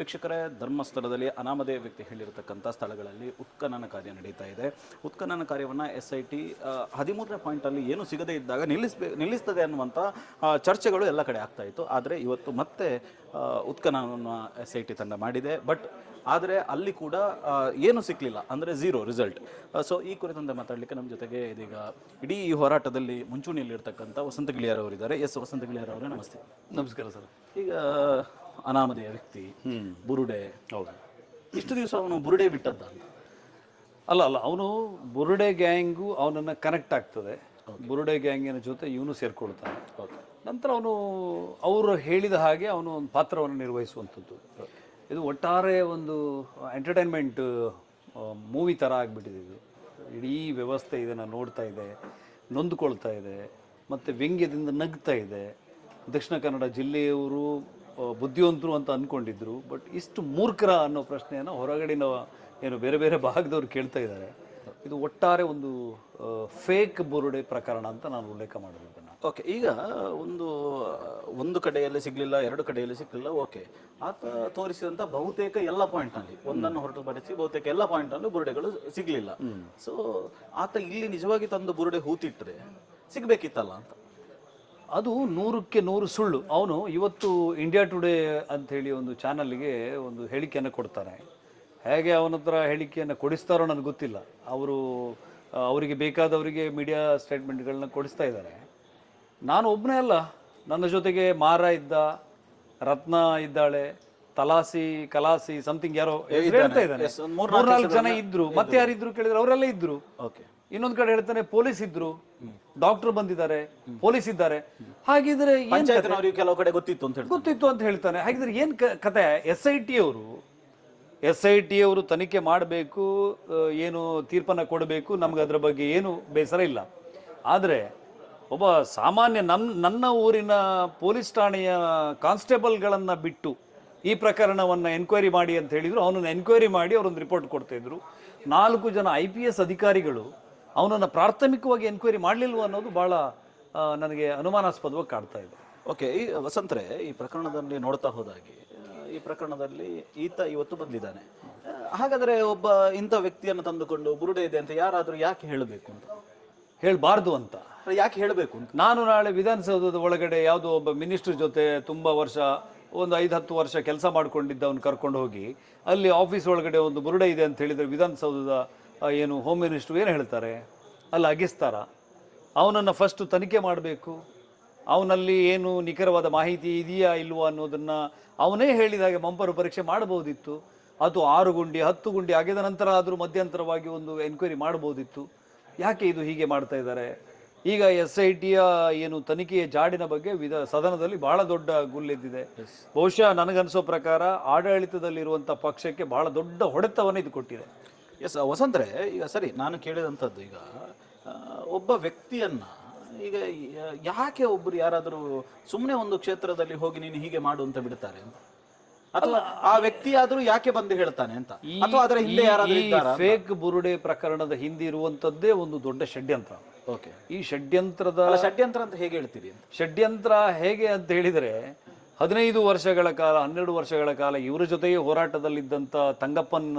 ವೀಕ್ಷಕರೇ ಧರ್ಮಸ್ಥಳದಲ್ಲಿ ಅನಾಮಧೇಯ ವ್ಯಕ್ತಿ ಹೇಳಿರತಕ್ಕಂಥ ಸ್ಥಳಗಳಲ್ಲಿ ಉತ್ಖನನ ಕಾರ್ಯ ನಡೀತಾ ಇದೆ. ಉತ್ಖನನ ಕಾರ್ಯವನ್ನು ಎಸ್ ಐ ಟಿ ಹದಿಮೂರನೇ ಪಾಯಿಂಟಲ್ಲಿ ಏನು ಸಿಗದೇ ಇದ್ದಾಗ ನಿಲ್ಲಿಸ್ಬೇ ನಿಲ್ಲಿಸ್ತದೆ ಅನ್ನುವಂಥ ಚರ್ಚೆಗಳು ಎಲ್ಲ ಕಡೆ ಆಗ್ತಾ ಇತ್ತು. ಆದರೆ ಇವತ್ತು ಮತ್ತೆ ಉತ್ಖನನವನ್ನು ಎಸ್ ಐ ಟಿ ತಂಡ ಮಾಡಿದೆ. ಬಟ್ ಆದರೆ ಅಲ್ಲಿ ಕೂಡ ಏನು ಸಿಕ್ಕಲಿಲ್ಲ ಅಂದರೆ ಝೀರೋ ರಿಸಲ್ಟ್. ಸೊ ಈ ಕುರಿತಂತೆ ಮಾತಾಡಲಿಕ್ಕೆ ನಮ್ಮ ಜೊತೆಗೆ ಇದೀಗ ಇಡೀ ಈ ಹೋರಾಟದಲ್ಲಿ ಮುಂಚೂಣಿಯಲ್ಲಿರ್ತಕ್ಕಂಥ ವಸಂತ ಗಿಳಿಯರವರಿದ್ದಾರೆ. ಎಸ್ ವಸಂತ ಗಿಳಿಯರವರೇ ಅವರೇ ನಮಸ್ತೆ. ನಮಸ್ಕಾರ ಸರ್. ಈಗ ಅನಾಮಧೇಯ ವ್ಯಕ್ತಿ ಬುರುಡೆ. ಹೌದು. ಇಷ್ಟು ದಿವಸ ಅವನು ಬುರುಡೆ ಬಿಟ್ಟದ್ದ ಅಲ್ಲ ಅಲ್ಲ ಅವನು ಬುರುಡೆ ಗ್ಯಾಂಗು ಅವನನ್ನು ಕನೆಕ್ಟ್ ಆಗ್ತದೆ. ಬುರುಡೆ ಗ್ಯಾಂಗಿನ ಜೊತೆ ಇವನು ಸೇರ್ಕೊಳ್ತಾನೆ. ನಂತರ ಅವನು ಅವರು ಹೇಳಿದ ಹಾಗೆ ಅವನು ಒಂದು ಪಾತ್ರವನ್ನು ನಿರ್ವಹಿಸುವಂಥದ್ದು. ಇದು ಒಟ್ಟಾರೆ ಒಂದು ಎಂಟರ್ಟೈನ್ಮೆಂಟ್ ಮೂವಿ ಥರ ಆಗಿಬಿಟ್ಟಿದೆ ಇದು. ಇಡೀ ವ್ಯವಸ್ಥೆ ಇದನ್ನು ನೋಡ್ತಾ ಇದೆ ನೊಂದುಕೊಳ್ತಾ ಇದೆ ಮತ್ತು ವ್ಯಂಗ್ಯದಿಂದ ನಗ್ತಾ ಇದೆ. ದಕ್ಷಿಣ ಕನ್ನಡ ಜಿಲ್ಲೆಯವರು ಬುದ್ಧಿವಂತರು ಅಂತ ಅಂದ್ಕೊಂಡಿದ್ರು ಬಟ್ ಇಷ್ಟು ಮೂರ್ಖರ ಅನ್ನೋ ಪ್ರಶ್ನೆಯನ್ನು ಹೊರಗಡಿನ ಏನು ಬೇರೆ ಬೇರೆ ಭಾಗದವ್ರು ಕೇಳ್ತಾ ಇದ್ದಾರೆ. ಇದು ಒಟ್ಟಾರೆ ಒಂದು ಫೇಕ್ ಬುರುಡೆ ಪ್ರಕರಣ ಅಂತ ನಾನು ಉಲ್ಲೇಖ ಮಾಡಿದೆ ಇದನ್ನು. ಓಕೆ ಈಗ ಒಂದು ಒಂದು ಕಡೆಯಲ್ಲಿ ಸಿಗ್ಲಿಲ್ಲ ಎರಡು ಕಡೆಯಲ್ಲಿ ಸಿಗ್ಲಿಲ್ಲ ಓಕೆ ಆತ ತೋರಿಸಿದಂತ ಬಹುತೇಕ ಎಲ್ಲ ಪಾಯಿಂಟ್ನಲ್ಲಿ ಒಂದನ್ನು ಹೊರತುಪಡಿಸಿ ಬಹುತೇಕ ಎಲ್ಲ ಪಾಯಿಂಟ್ನಲ್ಲೂ ಬುರುಡೆಗಳು ಸಿಗ್ಲಿಲ್ಲ. ಸೊ ಆತ ಇಲ್ಲಿ ನಿಜವಾಗಿ ತಂದು ಬುರುಡೆ ಹೂತಿಟ್ರೆ ಸಿಗಬೇಕಿತ್ತಲ್ಲ ಅಂತ? ಅದು ನೂರಕ್ಕೆ ನೂರು ಸುಳ್ಳು. ಅವನು ಇವತ್ತು ಇಂಡಿಯಾ ಟುಡೇ ಅಂತ ಹೇಳಿ ಒಂದು ಚಾನಲ್ಗೆ ಒಂದು ಹೇಳಿಕೆಯನ್ನು ಕೊಡ್ತಾನೆ. ಹೇಗೆ ಅವನ ಹತ್ರ ಹೇಳಿಕೆಯನ್ನು ಕೊಡಿಸ್ತಾರೋ ನನಗೆ ಗೊತ್ತಿಲ್ಲ. ಅವರು ಅವರಿಗೆ ಬೇಕಾದವರಿಗೆ ಮೀಡಿಯಾ ಸ್ಟೇಟ್ಮೆಂಟ್ಗಳನ್ನ ಕೊಡಿಸ್ತಾ ಇದ್ದಾರೆ. ನಾನು ಒಬ್ಬನೇ ಅಲ್ಲ. ನನ್ನ ಜೊತೆಗೆ ಮಾರ ಇದ್ದ ರತ್ನ ಇದ್ದಾಳೆ ತಲಾಸಿ ಕಲಾಸಿ ಸಮಥಿಂಗ್ ಯಾರೋ ಹೇಳ್ತಾ ಇದ್ದಾರೆ ಮೂರ್ನಾಲ್ಕು ಜನ ಇದ್ರು. ಮತ್ತೆ ಯಾರಿದ್ರು ಕೇಳಿದ್ರೆ ಅವರೆಲ್ಲ ಇದ್ರು. ಓಕೆ ಇನ್ನೊಂದ್ ಕಡೆ ಹೇಳ್ತಾನೆ ಪೊಲೀಸ್ ಇದ್ರು ಡಾಕ್ಟರ್ ಬಂದಿದ್ದಾರೆ ಪೊಲೀಸ್ ಇದ್ದಾರೆ ಹಾಗಿದ್ರೆ ಏನ್ ಕೆಲವು ಕಡೆ ಗೊತ್ತಿತ್ತು ಅಂತ ಹೇಳಿ ಗೊತ್ತಿತ್ತು ಅಂತ ಹೇಳ್ತಾನೆ. ಹಾಗಿದ್ರೆ ಏನ್ ಕ- ಕತೆ? ಎಸ್ ಐ ಟಿ ಅವರು ಎಸ್ ಐ ಟಿ ಅವರು ತನಿಖೆ ಮಾಡಬೇಕು ಏನು ತೀರ್ಪನ್ನ ಕೊಡಬೇಕು ನಮ್ಗೆ ಅದ್ರ ಬಗ್ಗೆ ಏನು ಬೇಸರ ಇಲ್ಲ. ಆದರೆ ಒಬ್ಬ ಸಾಮಾನ್ಯ ನಮ್ ನನ್ನ ಊರಿನ ಪೊಲೀಸ್ ಠಾಣೆಯ ಕಾನ್ಸ್ಟೇಬಲ್ಗಳನ್ನು ಬಿಟ್ಟು ಈ ಪ್ರಕರಣವನ್ನು ಎನ್ಕ್ವೈರಿ ಮಾಡಿ ಅಂತ ಹೇಳಿದ್ರು. ಅವನನ್ನು ಎನ್ಕ್ವೈರಿ ಮಾಡಿ ಅವರೊಂದು ರಿಪೋರ್ಟ್ ಕೊಡ್ತಾ ಇದ್ರು. ನಾಲ್ಕು ಜನ ಐ ಪಿ ಎಸ್ ಅಧಿಕಾರಿಗಳು ಅವನನ್ನು ಪ್ರಾಥಮಿಕವಾಗಿ ಎನ್ಕ್ವೈರಿ ಮಾಡಲಿಲ್ವ ಅನ್ನೋದು ಭಾಳ ನನಗೆ ಅನುಮಾನಾಸ್ಪದವಾಗಿ ಕಾಡ್ತಾ ಇದೆ. ಓಕೆ ಈ ವಸಂತರೆ ಈ ಪ್ರಕರಣದಲ್ಲಿ ನೋಡ್ತಾ ಹೋದಾಗಿ ಈ ಪ್ರಕರಣದಲ್ಲಿ ಈತ ಇವತ್ತು ಬಂದಿದ್ದಾನೆ. ಹಾಗಾದರೆ ಒಬ್ಬ ಇಂಥ ವ್ಯಕ್ತಿಯನ್ನು ತಂದುಕೊಂಡು ಬುರುಡೆ ಇದೆ ಅಂತ ಯಾರಾದರೂ ಯಾಕೆ ಹೇಳಬೇಕು ಅಂತ? ಹೇಳಬಾರ್ದು ಅಂತ. ಯಾಕೆ ಹೇಳಬೇಕು ಅಂತ? ನಾನು ನಾಳೆ ವಿಧಾನಸೌಧದ ಒಳಗಡೆ ಯಾವುದೋ ಒಬ್ಬ ಮಿನಿಸ್ಟ್ರ್ ಜೊತೆ ತುಂಬ ವರ್ಷ ಒಂದು ಐದು ಹತ್ತು ವರ್ಷ ಕೆಲಸ ಮಾಡ್ಕೊಂಡಿದ್ದವನು ಕರ್ಕೊಂಡು ಹೋಗಿ ಅಲ್ಲಿ ಆಫೀಸ್ ಒಳಗಡೆ ಒಂದು ಬುರುಡೆ ಇದೆ ಅಂತ ಹೇಳಿದರೆ ವಿಧಾನಸೌಧದ ಏನು ಹೋಮ್ ಮಿನಿಸ್ಟ್ರು ಏನು ಹೇಳ್ತಾರೆ? ಅಲ್ಲಿ ಅಗಿಸ್ತಾರ. ಅವನನ್ನು ಫಸ್ಟು ತನಿಖೆ ಮಾಡಬೇಕು. ಅವನಲ್ಲಿ ಏನು ನಿಖರವಾದ ಮಾಹಿತಿ ಇದೆಯಾ ಇಲ್ವೋ ಅನ್ನೋದನ್ನು ಅವನೇ ಹೇಳಿದಾಗೆ ಮಂಪರು ಪರೀಕ್ಷೆ ಮಾಡ್ಬೋದಿತ್ತು ಅದು ಆರು ಗುಂಡಿ ಹತ್ತು ಗುಂಡಿ ಆಗಿದ ನಂತರ ಆದರೂ ಮಧ್ಯಂತರವಾಗಿ ಒಂದು ಎನ್ಕ್ವೈರಿ ಮಾಡ್ಬೋದಿತ್ತು ಯಾಕೆ ಇದು ಹೀಗೆ ಮಾಡ್ತಾ ಇದ್ದಾರೆ? ಈಗ ಎಸ್ ಐ ಟಿಯ ಏನು ತನಿಖೆಯ ಜಾಡಿನ ಬಗ್ಗೆ ವಿಧ ಸದನದಲ್ಲಿ ಬಹಳ ದೊಡ್ಡ ಗುಲ್ಲೆದ್ದಿದೆ. ಬಹುಶಃ ನನಗನ್ಸೋ ಪ್ರಕಾರ ಆಡಳಿತದಲ್ಲಿರುವಂಥ ಪಕ್ಷಕ್ಕೆ ಬಹಳ ದೊಡ್ಡ ಹೊಡೆತವನ್ನು ಇದು ಕೊಟ್ಟಿದೆ. ಎಸ್ ವಸಂತ್ರೆ ಈಗ ಸರಿ ನಾನು ಕೇಳಿದಂಥದ್ದು ಈಗ ಒಬ್ಬ ವ್ಯಕ್ತಿಯನ್ನ ಈಗ ಯಾಕೆ ಒಬ್ಬರು ಯಾರಾದರೂ ಸುಮ್ಮನೆ ಒಂದು ಕ್ಷೇತ್ರದಲ್ಲಿ ಹೋಗಿ ನೀನು ಹೀಗೆ ಮಾಡು ಅಂತ ಬಿಡ್ತಾರೆ ಅಂತ? ಅಥವಾ ಆ ವ್ಯಕ್ತಿಯಾದ್ರೂ ಯಾಕೆ ಬಂದು ಹೇಳ್ತಾನೆ ಅಂತ? ಅಥವಾ ಅದರ ಹಿಂದೆ ಯಾರಾದ್ರೂ ಫೇಕ್ ಬುರುಡೆ ಪ್ರಕರಣದ ಹಿಂದೆ ಇರುವಂತದ್ದೇ ಒಂದು ದೊಡ್ಡ ಷಡ್ಯಂತ್ರ. ಓಕೆ ಈ ಷಡ್ಯಂತ್ರದ ಷಡ್ಯಂತ್ರ ಅಂತ ಹೇಗೆ ಹೇಳ್ತೀರಿ ಷಡ್ಯಂತ್ರ ಹೇಗೆ ಅಂತ ಹೇಳಿದರೆ ಹದಿನೈದು ವರ್ಷಗಳ ಕಾಲ ಹನ್ನೆರಡು ವರ್ಷಗಳ ಕಾಲ ಇವರ ಜೊತೆಗೆ ಹೋರಾಟದಲ್ಲಿದ್ದಂಥ ತಂಗಪ್ಪನ್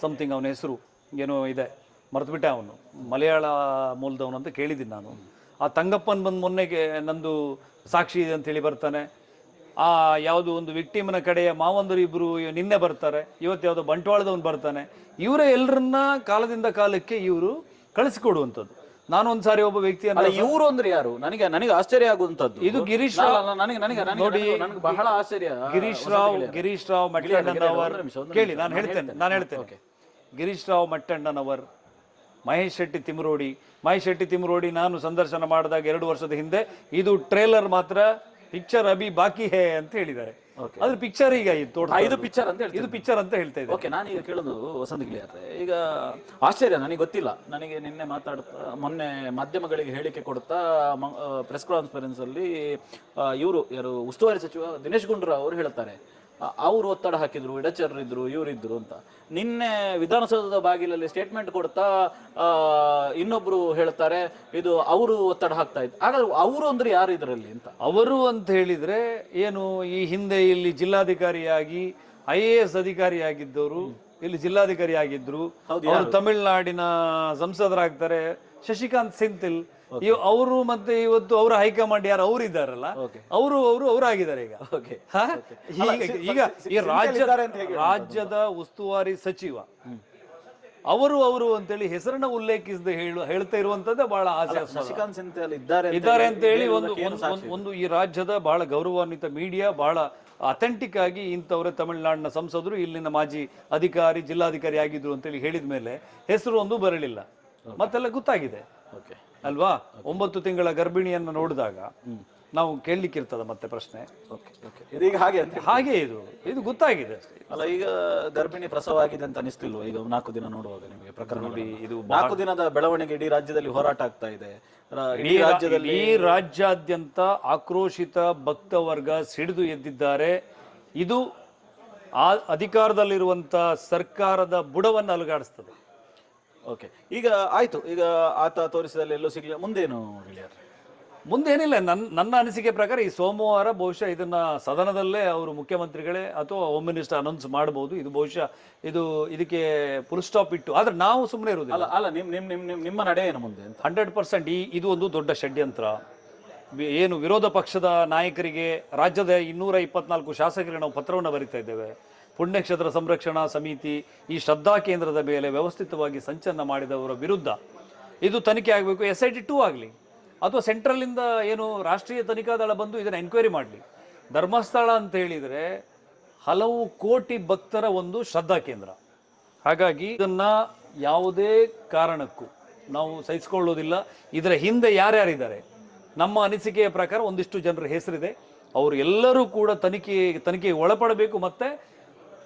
ಸಮಥಿಂಗ್ ಅವನ ಹೆಸರು, ಏನೋ ಇದೆ, ಮರೆತುಬಿಟ್ಟೆ ಅವನು. ಮಲಯಾಳ ಮೂಲದವನು ಅಂತ ಕೇಳಿದ್ದೀನಿ ನಾನು. ಆ ತಂಗಪ್ಪನ್ ಬಂದು ಮೊನ್ನೆಗೆ ನಂದು ಸಾಕ್ಷಿ ಇದೆ ಅಂತೇಳಿ ಬರ್ತಾನೆ. ಆ ಯಾವುದು ಒಂದು ವಿಕ್ಟಿಮನ ಕಡೆಯ ಮಾವಂದರು ಇಬ್ಬರು ನಿನ್ನೆ ಬರ್ತಾರೆ. ಇವತ್ತು ಯಾವುದೋ ಬಂಟ್ವಾಳದವನು ಬರ್ತಾನೆ. ಇವರೇ ಎಲ್ಲರನ್ನ ಕಾಲದಿಂದ ಕಾಲಕ್ಕೆ ಇವರು ಕಳಿಸಿಕೊಡುವಂಥದ್ದು. ನಾನು ಒಂದ್ಸಾರಿ ಒಬ್ಬ ವ್ಯಕ್ತಿ ಅಲ್ಲ ಇವರು ಅಂದ್ರೆ ಯಾರು? ನನಗೆ ನನಗೆ ಆಶ್ಚರ್ಯ ಆಗುವಂತದ್ದು ಇದು ಗಿರೀಶ್ ರಾವ್. ನನಗೆ ನನಗೆ ನೋಡಿ ನನಗೆ ಬಹಳ ಆಶ್ಚರ್ಯ. ಗಿರೀಶ್ ರಾವ್ ಗಿರೀಶ್ ರಾವ್ ಮಟ್ಟಣ್ಣನವರ್. ಕೇಳಿ ನಾನು ಹೇಳ್ತೇನೆ ನಾನು ಹೇಳ್ತೇನೆ. ಗಿರೀಶ್ ರಾವ್ ಮಟ್ಟಣ್ಣನವರ್ ಮಹೇಶ್ ಶೆಟ್ಟಿ ತಿಮರೋಡಿ. ಮಹೇಶ್ ಶೆಟ್ಟಿ ತಿಮರೋಡಿ ನಾನು ಸಂದರ್ಶನ ಮಾಡಿದಾಗ ಎರಡು ವರ್ಷದ ಹಿಂದೆ ಇದು ಟ್ರೇಲರ್ ಮಾತ್ರ ಪಿಕ್ಚರ್ ಅಭಿ ಬಾಕಿ ಹೇ ಅಂತ ಹೇಳಿದ್ದಾರೆ. ಅದ್ರ ಪಿಕ್ಚರ್ ಈಗ ಇದು ಪಿಕ್ಚರ್ ಅಂತ ಹೇಳ್ತೀವಿ ಇದು ಪಿಕ್ಚರ್ ಅಂತ ಹೇಳ್ತಾ ಇದ್ದೆ ಓಕೆ ಈಗ ಕೇಳೋದು ವಸಂತ ಗಿಳಿಯಾದ್ರೆ ಈಗ ಆಶ್ಚರ್ಯ ನನಗೆ ಗೊತ್ತಿಲ್ಲ. ನನಗೆ ನಿನ್ನೆ ಮಾತಾಡ್ತಾ ಮೊನ್ನೆ ಮಾಧ್ಯಮಗಳಿಗೆ ಹೇಳಿಕೆ ಕೊಡ್ತಾ ಪ್ರೆಸ್ ಕಾನ್ಫರೆನ್ಸ್ ಅಲ್ಲಿ ಇವರು ಯಾರು ಉಸ್ತುವಾರಿ ಸಚಿವ ದಿನೇಶ್ ಗುಂಡೂರಾವ್ ಅವರು ಹೇಳ್ತಾರೆ. ಅವರು ಒತ್ತಡ ಹಾಕಿದ್ರು ಇಡಚರ್ ಇದ್ರು ಇವರಿದ್ರು ಅಂತ. ನಿನ್ನೆ ವಿಧಾನಸೌಧದ ಬಾಗಿಲಲ್ಲಿ ಸ್ಟೇಟ್ಮೆಂಟ್ ಕೊಡ್ತಾ ಇನ್ನೊಬ್ರು ಹೇಳ್ತಾರೆ ಇದು ಅವರು ಒತ್ತಡ ಹಾಕ್ತಾ ಇದ್ರು ಹಾಗಾದ್ರೆ ಅವರು ಅಂದ್ರೆ ಯಾರು ಇದರಲ್ಲಿ ಅಂತ? ಅವರು ಅಂತ ಹೇಳಿದ್ರೆ ಏನು ಈ ಹಿಂದೆ ಇಲ್ಲಿ ಜಿಲ್ಲಾಧಿಕಾರಿಯಾಗಿ ಐ ಎ ಎಸ್ ಅಧಿಕಾರಿಯಾಗಿದ್ದವರು ಇಲ್ಲಿ ಜಿಲ್ಲಾಧಿಕಾರಿ ಆಗಿದ್ರು ಅವರು ತಮಿಳುನಾಡಿನ ಸಂಸದರಾಗ್ತಾರೆ ಶಶಿಕಾಂತ್ ಸೆಂಥಿಲ್. ಇವ್ ಅವರು ಮತ್ತೆ ಇವತ್ತು ಅವರ ಹೈಕಮಾಂಡ್ ಯಾರು ಅವರು ಇದ್ದಾರಲ್ಲ ಅವರು ಅವರು ಅವರಾಗಿದ್ದಾರೆ ಈಗ. ಈಗ ಈಗ ಈ ರಾಜ್ಯ ರಾಜ್ಯದ ಉಸ್ತುವಾರಿ ಸಚಿವ ಅವರು ಅವರು ಅಂತೇಳಿ ಹೆಸರನ್ನ ಉಲ್ಲೇಖಿಸದೆ ಹೇಳು ಹೇಳ್ತಾ ಇರುವಂತದ್ದೇ ಬಹಳ ಆಸೆ ಇದ್ದಾರೆ ಅಂತ ಅಂತ ಹೇಳಿ ಒಂದು ಒಂದು- ಒಂದು- ಒಂದು ಈ ರಾಜ್ಯದ ಬಹಳ ಗೌರವಾನ್ವಿತ ಮೀಡಿಯಾ ಬಹಳ ಅಥೆಂಟಿಕ್ ಆಗಿ ಇಂಥವ್ರೆ ತಮಿಳುನಾಡಿನ ಸಂಸದರು ಇಲ್ಲಿನ ಮಾಜಿ ಅಧಿಕಾರಿ ಜಿಲ್ಲಾಧಿಕಾರಿ ಆಗಿದ್ರು ಅಂತೇಳಿ ಹೇಳಿದ ಮೇಲೆ ಹೆಸರು ಒಂದು ಬರಲಿಲ್ಲ. ಮತ್ತೆಲ್ಲ ಗೊತ್ತಾಗಿದೆ. ಓಕೆ ಅಲ್ವಾ? ಒಂಬತ್ತು ತಿಂಗಳ ಗರ್ಭಿಣಿಯನ್ನ ನೋಡಿದಾಗ ನಾವು ಕೇಳಲಿಕ್ಕಿರ್ತದ ಮತ್ತೆ ಪ್ರಶ್ನೆ. Okay okay. ಇದೀಗ ಹಾಗೆ ಅಂತ ಹಾಗೆ ಇದು. ಇದು ಗೊತ್ತಾಗಿದೆ ಅಷ್ಟೇ. ಅಲ್ಲ ಈಗ ಗರ್ಭಿಣಿ ಪ್ರಸವ ಆಗಿದೆ ಅಂತ ಅನಿಸ್ತಿಲ್ವ? ಈಗ ನಾಲ್ಕು ದಿನ ನೋಡುವಾಗ ನಿಮಗೆ ಪ್ರಕರಣ ಇದು ನಾಲ್ಕು ದಿನದ ಬೆಳವಣಿಗೆ ಇಡೀ ರಾಜ್ಯದಲ್ಲಿ ಹೋರಾಟ ಆಗ್ತಾ ಇದೆ. ಇಡೀ ರಾಜ್ಯದಲ್ಲಿ ಈ ರಾಜ್ಯಾದ್ಯಂತ ಆಕ್ರೋಶಿತ ಭಕ್ತ ವರ್ಗ ಸಿಡಿದು ಎದ್ದಿದ್ದಾರೆ. ಇದು ಆ ಅಧಿಕಾರದಲ್ಲಿರುವಂತ ಸರ್ಕಾರದ ಬುಡವನ್ನು ಅಲುಗಾಡಿಸ್ತದೆ. ಓಕೆ ಈಗ ಆಯ್ತು. ಈಗ ಆತ ತೋರಿಸಿದಲ್ಲಿ ಎಲ್ಲೂ ಸಿಗ್ಲಿಲ್ಲ. ಮುಂದೇನು ಗೆಳೆಯರ್ ಮುಂದೇನಿಲ್ಲ. ನನ್ನ ನನ್ನ ಅನಿಸಿಕೆ ಪ್ರಕಾರ ಈ ಸೋಮವಾರ ಬಹುಶಃ ಇದನ್ನ ಸದನದಲ್ಲೇ ಅವರು ಮುಖ್ಯಮಂತ್ರಿಗಳೇ ಅಥವಾ ಹೋಮ್ ಮಿನಿಸ್ಟರ್ ಅನೌನ್ಸ್ ಮಾಡಬಹುದು ಇದು ಬಹುಶಃ ಇದು ಇದಕ್ಕೆ ಫುಲ್ ಸ್ಟಾಪ್ ಇಟ್ಟು. ಆದ್ರೆ ನಾವು ಸುಮ್ಮನೆ ಇರುವುದಿಲ್ಲ. ಅಲ್ಲ ಅಲ್ಲ ನಿಮ್ಮ ನಿಮ್ಮ ನಿಮ್ ನಿಮ್ ನಿಮ್ಮ ನಡೆ ಏನು ಮುಂದೆ ಅಂತ? ಹಂಡ್ರೆಡ್ ಪರ್ಸೆಂಟ್ ಈ ಇದು ಒಂದು ದೊಡ್ಡ ಷಡ್ಯಂತ್ರ. ವಿ- ಏನು ವಿರೋಧ ಪಕ್ಷದ ನಾಯಕರಿಗೆ ರಾಜ್ಯದ ಇನ್ನೂರ ಇಪ್ಪತ್ನಾಲ್ಕು ಶಾಸಕರಿಗೆ ನಾವು ಪತ್ರವನ್ನು ಬರಿತಾ ಇದ್ದೇವೆ. ಪುಣ್ಯಕ್ಷೇತ್ರ ಸಂರಕ್ಷಣಾ ಸಮಿತಿ ಈ ಶ್ರದ್ಧಾ ಕೇಂದ್ರದ ಮೇಲೆ ವ್ಯವಸ್ಥಿತವಾಗಿ ಸಂಚಲನ ಮಾಡಿದವರ ವಿರುದ್ಧ ಇದು ತನಿಖೆ ಆಗಬೇಕು ಎಸ್ ಐ ಟಿ ಟೂ ಆಗಲಿ, ಅಥವಾ ಸೆಂಟ್ರಲಿಂದ ಏನು ರಾಷ್ಟ್ರೀಯ ತನಿಖಾ ದಳ ಬಂದು ಇದನ್ನು ಎನ್ಕ್ವೈರಿ ಮಾಡಲಿ. ಧರ್ಮಸ್ಥಳ ಅಂತ ಹೇಳಿದರೆ ಹಲವು ಕೋಟಿ ಭಕ್ತರ ಒಂದು ಶ್ರದ್ಧಾ ಕೇಂದ್ರ. ಹಾಗಾಗಿ ಇದನ್ನು ಯಾವುದೇ ಕಾರಣಕ್ಕೂ ನಾವು ಸಹಿಸಿಕೊಳ್ಳೋದಿಲ್ಲ. ಇದರ ಹಿಂದೆ ಯಾರ್ಯಾರಿದ್ದಾರೆ? ನಮ್ಮ ಅನಿಸಿಕೆಯ ಪ್ರಕಾರ ಒಂದಿಷ್ಟು ಜನರ ಹೆಸರಿದೆ. ಅವರು ಎಲ್ಲರೂ ಕೂಡ ತನಿಖೆ, ತನಿಖೆಗೆ ಒಳಪಡಬೇಕು ಮತ್ತೆ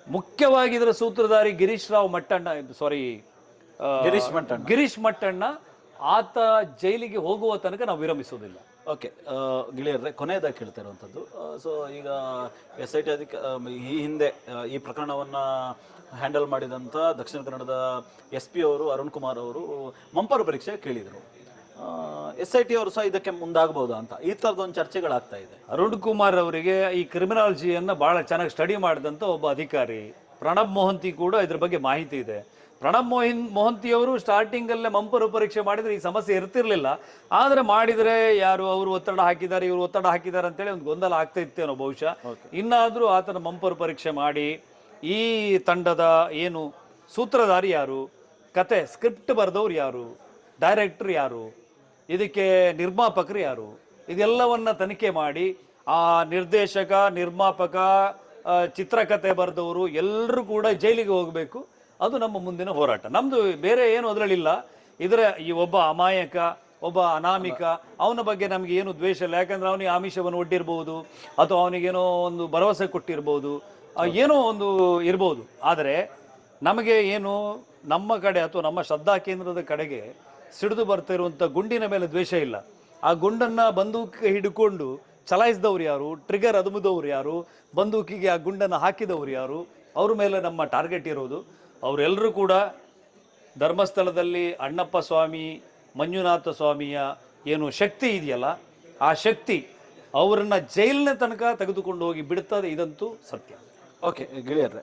ಮುಖ್ಯವಾಗಿ ಇದರ ಸೂತ್ರಧಾರಿ ಗಿರೀಶ್ ರಾವ್ ಮಟ್ಟಣ್ಣ ಸಾರಿ ಗಿರೀಶ್ ಮಟ್ಟಣ್ಣ. ಗಿರೀಶ್ ಮಟ್ಟಣ್ಣ ಆತ ಜೈಲಿಗೆ ಹೋಗುವ ತನಕ ನಾವು ವಿರಮಿಸುವುದಿಲ್ಲ ಓಕೆ ಗಿಳಿಯರ್ರೆ ಕೊನೆಯದಾಗಿ ಕೇಳ್ತಾ ಇರುವಂಥದ್ದು ಸೊ ಈಗ ಎಸ್ ಐ ಟಿ ಅಧಿಕ ಈ ಹಿಂದೆ ಈ ಪ್ರಕರಣವನ್ನ ಹ್ಯಾಂಡಲ್ ಮಾಡಿದಂಥ ದಕ್ಷಿಣ ಕನ್ನಡದ ಎಸ್ ಪಿ ಅವರು ಅರುಣ್ ಕುಮಾರ್ ಅವರು ಮಂಪರು ಪರೀಕ್ಷೆ ಕೇಳಿದರು ಎಸ್ ಐ ಟಿ ಅವರು ಸಹ ಇದಕ್ಕೆ ಮುಂದಾಗಬಹುದು ಅಂತ. ಈ ಥರದ ಒಂದು ಚರ್ಚೆಗಳಾಗ್ತಾ ಇದೆ. ಅರುಣ್ ಕುಮಾರ್ ಅವರಿಗೆ ಈ ಕ್ರಿಮಿನಾಲಜಿಯನ್ನು ಬಹಳ ಚೆನ್ನಾಗಿ ಸ್ಟಡಿ ಮಾಡಿದಂಥ ಒಬ್ಬ ಅಧಿಕಾರಿ ಪ್ರಣಬ್ ಮೊಹಂತಿ ಕೂಡ ಇದ್ರ ಬಗ್ಗೆ ಮಾಹಿತಿ ಇದೆ. ಪ್ರಣಬ್ ಮೋಹಿನ್ ಮೊಹಂತಿ ಅವರು ಸ್ಟಾರ್ಟಿಂಗ್ ಅಲ್ಲೇ ಮಂಪರು ಪರೀಕ್ಷೆ ಮಾಡಿದ್ರೆ ಈ ಸಮಸ್ಯೆ ಇರ್ತಿರಲಿಲ್ಲ. ಆದ್ರೆ ಮಾಡಿದ್ರೆ ಯಾರು ಅವರು ಒತ್ತಡ ಹಾಕಿದ್ದಾರೆ ಇವರು ಒತ್ತಡ ಹಾಕಿದ್ದಾರೆ ಅಂತೇಳಿ ಒಂದು ಗೊಂದಲ ಆಗ್ತಾ ಇತ್ತೇನೋ ಬಹುಶಃ. ಇನ್ನಾದ್ರೂ ಆತನ ಮಂಪರು ಪರೀಕ್ಷೆ ಮಾಡಿ ಈ ತಂಡದ ಏನು ಸೂತ್ರಧಾರಿ ಯಾರು ಕತೆ ಸ್ಕ್ರಿಪ್ಟ್ ಬರೆದವ್ರು ಯಾರು ಡೈರೆಕ್ಟರ್ ಯಾರು ಇದಕ್ಕೆ ನಿರ್ಮಾಪಕರು ಯಾರು? ಇದೆಲ್ಲವನ್ನ ತನಿಖೆ ಮಾಡಿ ಆ ನಿರ್ದೇಶಕ, ನಿರ್ಮಾಪಕ ಚಿತ್ರಕಥೆ ಬರೆದವರು ಎಲ್ಲರೂ ಕೂಡ ಜೈಲಿಗೆ ಹೋಗಬೇಕು. ಅದು ನಮ್ಮ ಮುಂದಿನ ಹೋರಾಟ. ನಮ್ದು ಬೇರೆ ಏನು ಅದರಲ್ಲಿಲ್ಲ. ಇದರ ಈ ಒಬ್ಬ ಅಮಾಯಕ, ಒಬ್ಬ ಅನಾಮಿಕ, ಅವನ ಬಗ್ಗೆ ನಮಗೆ ಏನು ದ್ವೇಷ ಇಲ್ಲ. ಯಾಕಂದ್ರೆ ಅವನಿಗೆ ಆಮಿಷವನ್ನು ಒಡ್ಡಿರ್ಬೋದು, ಅಥವಾ ಅವನಿಗೇನೋ ಒಂದು ಭರವಸೆ ಕೊಟ್ಟಿರ್ಬೋದು ಏನೋ ಒಂದು ಇರ್ಬೋದು. ಆದರೆ ನಮಗೆ ಏನು ನಮ್ಮ ಕಡೆ ಅಥವಾ ನಮ್ಮ ಶ್ರದ್ಧಾ ಕೇಂದ್ರದ ಕಡೆಗೆ ಸಿಡಿದು ಬರ್ತಾ ಇರುವಂಥ ಗುಂಡಿನ ಮೇಲೆ ದ್ವೇಷ ಇಲ್ಲ. ಆ ಗುಂಡನ್ನ ಬಂದೂಕಿಗೆ ಹಿಡ್ಕೊಂಡು ಚಲಾಯಿಸಿದವ್ರು ಯಾರು? ಟ್ರಿಗರ್ ಅದುಮಿದವ್ರು ಯಾರು? ಬಂದೂಕಿಗೆ ಆ ಗುಂಡನ್ನು ಹಾಕಿದವ್ರು ಯಾರು? ಅವ್ರ ಮೇಲೆ ನಮ್ಮ ಟಾರ್ಗೆಟ್ ಇರೋದು. ಅವರೆಲ್ಲರೂ ಕೂಡ ಧರ್ಮಸ್ಥಳದಲ್ಲಿ ಅಣ್ಣಪ್ಪ ಸ್ವಾಮಿ, ಮಂಜುನಾಥ ಸ್ವಾಮಿಯ ಏನು ಶಕ್ತಿ ಇದೆಯಲ್ಲ, ಆ ಶಕ್ತಿ ಅವರನ್ನ ಜೈಲಿನ ತನಕ ತೆಗೆದುಕೊಂಡು ಹೋಗಿ ಬಿಡುತ್ತದೆ ಇದಂತೂ ಸತ್ಯ. ಓಕೆ ಗೆಳೆಯರ್ರೆ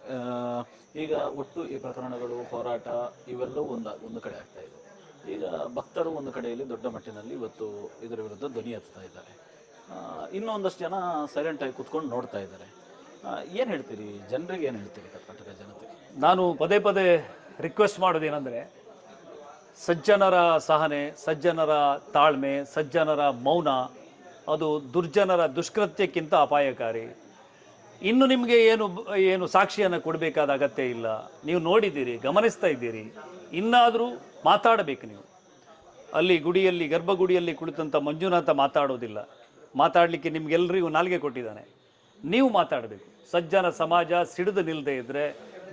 ಈಗ ಒಟ್ಟು ಈ ಪ್ರಕರಣಗಳು, ಹೋರಾಟ ಇವೆಲ್ಲವೂ ಒಂದು ಒಂದು ಕಡೆ ಆಗ್ತಾ ಇದೆ. ಈಗ ಭಕ್ತರು ಒಂದು ಕಡೆಯಲ್ಲಿ ದೊಡ್ಡ ಮಟ್ಟಿನಲ್ಲಿ ಇವತ್ತು ಇದರ ವಿರುದ್ಧ ಧ್ವನಿ ಎತ್ತಾ ಇದ್ದಾರೆ. ಇನ್ನೊಂದಷ್ಟು ಜನ ಸೈಲೆಂಟ್ ಆಗಿ ಕೂತ್ಕೊಂಡು ನೋಡ್ತಾ ಇದ್ದಾರೆ. ಏನು ಹೇಳ್ತೀರಿ? ಜನರಿಗೆ ಏನು ಹೇಳ್ತೀರಿ ಕರ್ನಾಟಕ ಜನತೆ ನಾನು ಪದೇ ಪದೇ ರಿಕ್ವೆಸ್ಟ್ ಮಾಡೋದೇನೆಂದರೆ ಸಜ್ಜನರ ಸಹನೆ, ಸಜ್ಜನರ ತಾಳ್ಮೆ, ಸಜ್ಜನರ ಮೌನ, ಅದು ದುರ್ಜನರ ದುಷ್ಕೃತ್ಯಕ್ಕಿಂತ ಅಪಾಯಕಾರಿ. ಇನ್ನು ನಿಮಗೆ ಏನು ಏನು ಸಾಕ್ಷಿಯನ್ನು ಕೊಡಬೇಕಾದ ಅಗತ್ಯ ಇಲ್ಲ. ನೀವು ನೋಡಿದ್ದೀರಿ, ಗಮನಿಸ್ತಾ ಇದ್ದೀರಿ. ಇನ್ನಾದರೂ ಮಾತಾಡಬೇಕು ನೀವು. ಅಲ್ಲಿ ಗುಡಿಯಲ್ಲಿ, ಗರ್ಭಗುಡಿಯಲ್ಲಿ ಕುಳಿತಂಥ ಮಂಜುನಾಥ ಮಾತಾಡೋದಿಲ್ಲ. ಮಾತಾಡಲಿಕ್ಕೆ ನಿಮಗೆಲ್ಲರಿಗೂ ನಾಲ್ಗೆ ಕೊಟ್ಟಿದ್ದಾನೆ. ನೀವು ಮಾತಾಡಬೇಕು. ಸಜ್ಜನ ಸಮಾಜ ಸಿಡಿದು ನಿಲ್ಲದೆ ಇದ್ದರೆ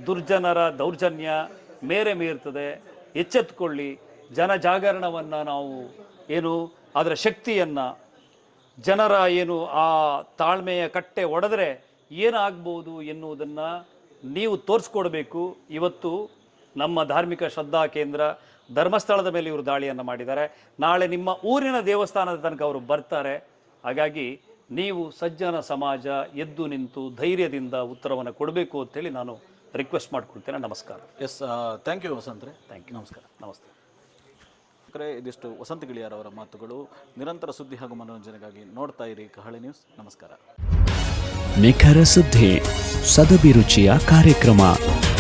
ದುರ್ಜನರ ದೌರ್ಜನ್ಯ ಮೇರೆ ಮೀರ್ತದೆ. ಎಚ್ಚೆತ್ತುಕೊಳ್ಳಿ ಜನ ಜಾಗರಣವನ್ನು ನಾವು ಏನು, ಅದರ ಶಕ್ತಿಯನ್ನು ಜನರ ಏನು ಆ ತಾಳ್ಮೆಯ ಕಟ್ಟೆ ಒಡೆದ್ರೆ ಏನಾಗ್ಬೋದು ಎನ್ನುವುದನ್ನು ನೀವು ತೋರಿಸ್ಕೊಡ್ಬೇಕು. ಇವತ್ತು ನಮ್ಮ ಧಾರ್ಮಿಕ ಶ್ರದ್ಧಾ ಕೇಂದ್ರ ಧರ್ಮಸ್ಥಳದ ಮೇಲೆ ಇವರು ದಾಳಿಯನ್ನು ಮಾಡಿದ್ದಾರೆ. ನಾಳೆ ನಿಮ್ಮ ಊರಿನ ದೇವಸ್ಥಾನದ ತನಕ ಅವರು ಬರ್ತಾರೆ. ಹಾಗಾಗಿ ನೀವು ಸಜ್ಜನ ಸಮಾಜ ಎದ್ದು ನಿಂತು ಧೈರ್ಯದಿಂದ ಉತ್ತರವನ್ನು ಕೊಡಬೇಕು ಅಂತೇಳಿ ನಾನು ರಿಕ್ವೆಸ್ಟ್ ಮಾಡ್ಕೊಳ್ತೇನೆ. ನಮಸ್ಕಾರ. ಎಸ್ ಥ್ಯಾಂಕ್ ಯು ವಸಂತ್ರೆ. ಥ್ಯಾಂಕ್ ಯು ನಮಸ್ಕಾರ. ನಮಸ್ತೆ. ಇದಿಷ್ಟು ವಸಂತ ಗಿಳಿಯಾರವರ ಮಾತುಗಳು ನಿರಂತರ ಸುದ್ದಿ ಹಾಗೂ ಮನೋರಂಜನೆಗಾಗಿ ನೋಡ್ತಾ ಇರಿ ಕಹಳೆ ನ್ಯೂಸ್ ನಮಸ್ಕಾರ. ನಿಖರ ಸುದ್ದಿ ಸದಭಿರುಚಿಯ ಕಾರ್ಯಕ್ರಮ.